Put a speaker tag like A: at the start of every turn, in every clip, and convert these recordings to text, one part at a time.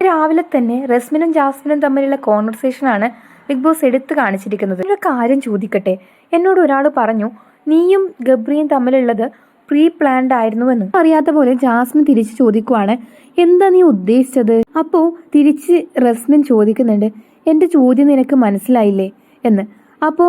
A: രാവിലെ തന്നെ റസ്മിനും ജാസ്മിനും തമ്മിലുള്ള കോൺവെർസേഷനാണ് ബിഗ് ബോസ് എടുത്തു കാണിച്ചിരിക്കുന്നത്. ഒരു കാര്യം ചോദിക്കട്ടെ? എന്നോട് ഒരാൾ പറഞ്ഞു നീയും ഗബ്രിയും തമ്മിലുള്ളത് പ്രീ പ്ലാൻഡ് ആയിരുന്നുവെന്ന്. അറിയാത്ത പോലെ ജാസ്മിൻ തിരിച്ചു ചോദിക്കുവാണ് എന്താ നീ ഉദ്ദേശിച്ചത്? അപ്പോ തിരിച്ച് റസ്മിൻ ചോദിക്കുന്നുണ്ട് എന്റെ ചോദ്യം നിനക്ക് മനസ്സിലായില്ലേ? എന്ന്. അപ്പോ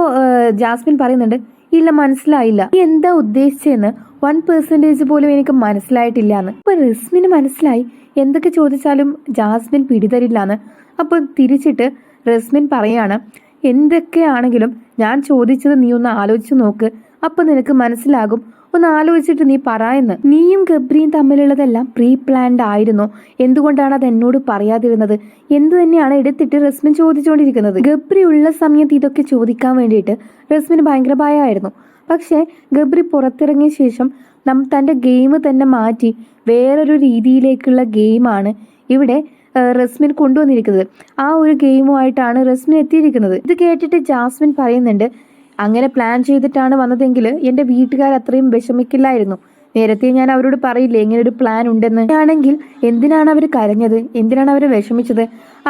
A: ജാസ്മിൻ പറയുന്നുണ്ട് ഇല്ല മനസ്സിലായില്ല. നീ എന്താ ഉദ്ദേശിച്ചതെന്ന് വൺ പെർസെന്റേജ് പോലും എനിക്ക് മനസ്സിലായിട്ടില്ല എന്ന് അപ്പൊ റസ്മിന് മനസ്സിലായി. എന്തൊക്കെ ചോദിച്ചാലും ജാസ്മിൻ പിടിതരില്ല എന്ന് അപ്പോൾ തിരിച്ചിട്ട് റസ്മിൻ പറയാണ് എന്തൊക്കെയാണെങ്കിലും ഞാൻ ചോദിച്ചത് നീ ഒന്ന് ആലോചിച്ച് നോക്ക്. അപ്പൊ നിനക്ക് മനസ്സിലാകും. ഒന്ന് ആലോചിച്ചിട്ട് നീ പറയുന്നു നീയും ഗബ്രിയും തമ്മിലുള്ളതെല്ലാം പ്രീ പ്ലാൻഡ് ആയിരുന്നു. എന്തുകൊണ്ടാണ് അത് എന്നോട് പറയാതിരുന്നത്? എന്ത് തന്നെയാണ് എടുത്തിട്ട് റസ്മിൻ ചോദിച്ചുകൊണ്ടിരിക്കുന്നത് ഗബ്രി ഉള്ള സമയത്ത് ഇതൊക്കെ ചോദിക്കാൻ വേണ്ടിയിട്ട് റസ്മിന് ഭയങ്കര ഭയമായിരുന്നു പക്ഷേ ഗബ്രി പുറത്തിറങ്ങിയ ശേഷം നം തന്റെ ഗെയിം തന്നെ മാറ്റി വേറൊരു രീതിയിലേക്കുള്ള ഗെയിമാണ് ഇവിടെ റസ്മിൻ കൊണ്ടുവന്നിരിക്കുന്നത്. ആ ഒരു ഗെയിമുമായിട്ടാണ് റസ്മിൻ എത്തിയിരിക്കുന്നത്. ഇത് കേട്ടിട്ട് ജാസ്മിൻ പറയുന്നുണ്ട് അങ്ങനെ പ്ലാൻ ചെയ്തിട്ടാണ് വന്നതെങ്കിൽ എന്റെ വീട്ടുകാർ അത്രയും വിഷമിക്കില്ലായിരുന്നു. നേരത്തെ ഞാൻ അവരോട് പറയില്ലേ ഇങ്ങനെ ഒരു പ്ലാൻ ഉണ്ടെന്ന്. ആണെങ്കിൽ എന്തിനാണ് അവർ കരഞ്ഞത്? എന്തിനാണ് അവർ വിഷമിച്ചത്?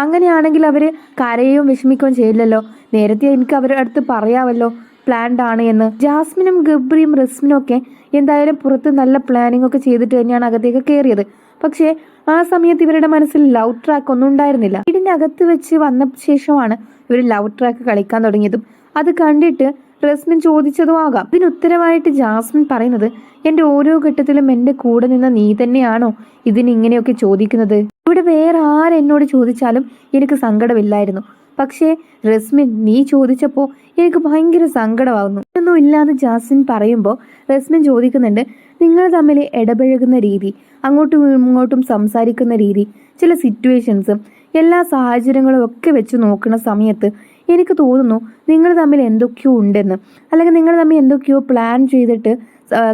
A: അങ്ങനെയാണെങ്കിൽ അവർ കരയുകയും വിഷമിക്കുകയും ചെയ്യില്ലല്ലോ. നേരത്തെ എനിക്ക് അവരുടെ അടുത്ത് പറയാമല്ലോ പ്ലാൻഡ് ആണ് എന്ന്. ജാസ്മിനും ഗബ്രിയും റസ്മിനും ഒക്കെ എന്തായാലും പുറത്ത് നല്ല പ്ലാനിങ് ഒക്കെ ചെയ്തിട്ട് തന്നെയാണ് അകത്തേക്ക് കയറിയത് പക്ഷേ ആ സമയത്ത് ഇവരുടെ മനസ്സിൽ ലവ് ട്രാക്ക് ഒന്നും ഉണ്ടായിരുന്നില്ല. വീടിനകത്ത് വെച്ച് വന്ന ശേഷമാണ് ഇവർ ലവ് ട്രാക്ക് കളിക്കാൻ തുടങ്ങിയതും. അത് കണ്ടിട്ട് റസ്മിൻ ചോദിച്ചതും ആകാം. ഇതിന് ഉത്തരമായിട്ട് ജാസ്മിൻ പറയുന്നത് എന്റെ ഓരോ ഘട്ടത്തിലും എന്റെ കൂടെ നിന്ന നീ തന്നെയാണോ ഇതിന് ഇങ്ങനെയൊക്കെ ചോദിക്കുന്നത്? ഇവിടെ വേറെ ആരെന്നോട് ചോദിച്ചാലും എനിക്ക് സങ്കടമില്ലായിരുന്നു. പക്ഷേ റസ്മിൻ നീ ചോദിച്ചപ്പോൾ എനിക്ക് ഭയങ്കര സങ്കടമാകുന്നു ഒന്നും ഇല്ലാന്ന് ജാസ്മിൻ പറയുമ്പോൾ റസ്മിൻ ചോദിക്കുന്നുണ്ട് നിങ്ങൾ തമ്മിൽ ഇടപഴകുന്ന രീതി അങ്ങോട്ടും ഇങ്ങോട്ടും സംസാരിക്കുന്ന രീതി ചില സിറ്റുവേഷൻസും എല്ലാ സാഹചര്യങ്ങളും ഒക്കെ വെച്ച് നോക്കുന്ന സമയത്ത് എനിക്ക് തോന്നുന്നു നിങ്ങൾ തമ്മിൽ എന്തൊക്കെയോ ഉണ്ടെന്ന് അല്ലെങ്കിൽ നിങ്ങൾ തമ്മിൽ എന്തൊക്കെയോ പ്ലാൻ ചെയ്തിട്ട്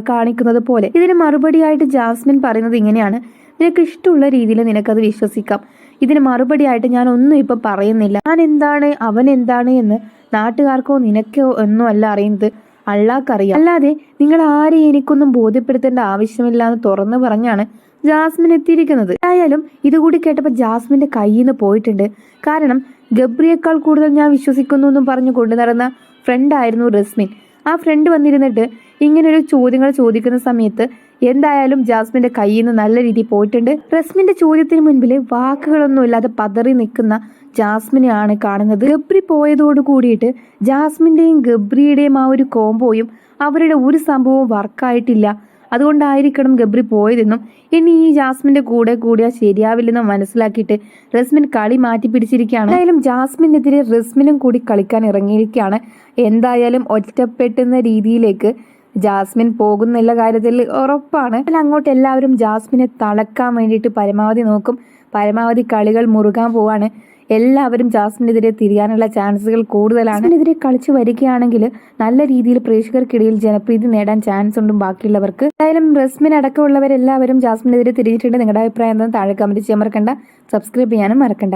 A: കാണിക്കുന്നത് പോലെ. ഇതിന് മറുപടിയായിട്ട് ജാസ്മിൻ പറയുന്നത് ഇങ്ങനെയാണ്. നിനക്ക് ഇഷ്ടമുള്ള രീതിയിൽ നിനക്കത് വിശ്വസിക്കാം. ഇതിന് മറുപടിയായിട്ട് ഞാൻ ഒന്നും ഇപ്പം പറയുന്നില്ല. ഞാൻ എന്താണ് അവൻ എന്താണ് എന്ന് നാട്ടുകാർക്കോ നിനക്കോ ഒന്നും അല്ല അറിയുന്നത്. അള്ളാക്കറിയാം അല്ലാതെ നിങ്ങൾ ആരെയും എനിക്കൊന്നും ബോധ്യപ്പെടുത്തേണ്ട ആവശ്യമില്ല എന്ന് തുറന്നു പറഞ്ഞാണ് ജാസ്മിൻ എത്തിയിരിക്കുന്നത്. ആയാലും ഇതുകൂടി കേട്ടപ്പോൾ ജാസ്മിന്റെ കയ്യിൽ നിന്ന് പോയിട്ടുണ്ട്. കാരണം ഗബ്രിയേക്കാൾ കൂടുതൽ ഞാൻ വിശ്വസിക്കുന്നു എന്നും പറഞ്ഞു കൊണ്ടു നടന്ന ഫ്രണ്ടായിരുന്നു റസ്മിൻ. ആ ഫ്രണ്ട് വന്നിരുന്നിട്ട് ഇങ്ങനൊരു ചോദ്യങ്ങൾ ചോദിക്കുന്ന സമയത്ത് എന്തായാലും ജാസ്മിന്റെ കയ്യിൽ നിന്ന് നല്ല രീതിയിൽ പോയിട്ടുണ്ട്. റസ്മിന്റെ ചോദ്യത്തിന് മുൻപിൽ വാക്കുകളൊന്നുമില്ലാതെ പതറി നിൽക്കുന്ന ജാസ്മിനെയാണ് കാണുന്നത്. ഗബ്രി പോയതോട് കൂടിയിട്ട് ജാസ്മിന്റെയും ഗബ്രിയുടെയും ആ ഒരു കോംബോയും അവരുടെ ഒരു സംഭവവും വർക്കായിട്ടില്ല അതുകൊണ്ടായിരിക്കണം ഗബ്രി പോയതെന്നും ഇനി ഈ ജാസ്മിന്റെ കൂടെ കൂടിയാൽ ശരിയാവില്ലെന്നും മനസ്സിലാക്കിയിട്ട് റസ്മിൻ കളി മാറ്റി പിടിച്ചിരിക്കുകയാണ്. എന്തായാലും ജാസ്മിനെതിരെ റസ്മിനും കൂടി കളിക്കാൻ ഇറങ്ങിയിരിക്കുകയാണ്. എന്തായാലും ഒറ്റപ്പെട്ടുന്ന രീതിയിലേക്ക് ജാസ്മിൻ പോകുന്നില്ല കാര്യത്തിൽ ഉറപ്പാണ്. അങ്ങോട്ട് എല്ലാവരും ജാസ്മിനെ തളക്കാൻ വേണ്ടിയിട്ട് പരമാവധി നോക്കും. പരമാവധി കളികൾ മുറുകാൻ പോവാണ്. എല്ലാവരും ജാസ്മിനെതിരെ തിരിയാനുള്ള ചാൻസുകൾ കൂടുതലാണ്. ഇതിനെതിരെ കളിച്ചു വരികയാണെങ്കിൽ നല്ല രീതിയിൽ പ്രേക്ഷകർക്കിടയിൽ ജനപ്രീതി നേടാൻ ചാൻസ് ഉണ്ടും ബാക്കിയുള്ളവർക്ക്. എന്തായാലും റസ്മിൻ അടക്കമുള്ളവരെല്ലാവരും ജാസ്മിനെതിരെ തിരിഞ്ഞിട്ടുണ്ട്. നിങ്ങളുടെ അഭിപ്രായം എന്താണെന്ന് താഴെ കമന്റ് ചെയ്യാൻ മറക്കണ്ട. സബ്സ്ക്രൈബ് ചെയ്യാനും മറക്കണ്ട.